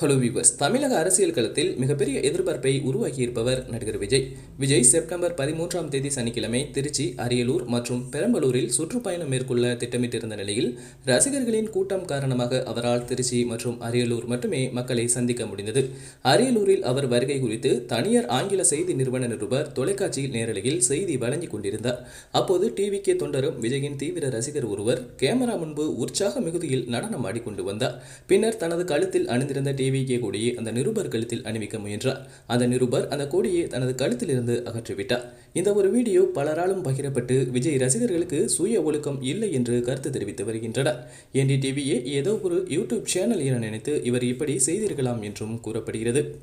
Hello viewers தமிழக அரசியல் களத்தில் மிகப்பெரிய எதிர்பார்ப்பை உருவாக்கியிருப்பவர் நடிகர் விஜய். விஜய் செப்டம்பர் பதிமூன்றாம் தேதி சனிக்கிழமை திருச்சி அரியலூர் மற்றும் பெரம்பலூரில் சுற்றுப்பயணம் மேற்கொள்ள திட்டமிட்டிருந்த நிலையில் ரசிகர்களின் கூட்டம் காரணமாக அவரால் திருச்சி மற்றும் அரியலூர் மட்டுமே மக்களை சந்திக்க முடிந்தது. அரியலூரில் அவர் வருகை குறித்து தனியார் ஆங்கில செய்தி நிறுவன நிருபர் தொலைக்காட்சியில் நேரலையில் செய்தி வழங்கிக் கொண்டிருந்தார். அப்போது டிவி கே தொண்டரும் விஜயின் தீவிர ரசிகர் ஒருவர் கேமரா முன்பு உற்சாக மிகுதியில் நடனம் ஆடிக்கொண்டு வந்தார். பின்னர் தனது கழுத்தில் அணிந்திருந்த டி கே கொடியை அந்த நிருபர் கழுத்தில் அணிவிக்க முயன்றார். அந்த நிருபர் அந்த கொடியை தனது கழுத்திலிருந்து அகற்றிவிட்டார். இந்த ஒரு வீடியோ பலராலும் பகிரப்பட்டு விஜய் ரசிகர்களுக்கு சுய ஒழுக்கம் இல்லை என்று கருத்து தெரிவித்து வருகின்றனர். என்டிடிவியே ஏதோ ஒரு யூடியூப் சேனல் என நினைத்து இவர் இப்படி செய்திருக்கலாம் என்றும் கூறப்படுகிறது.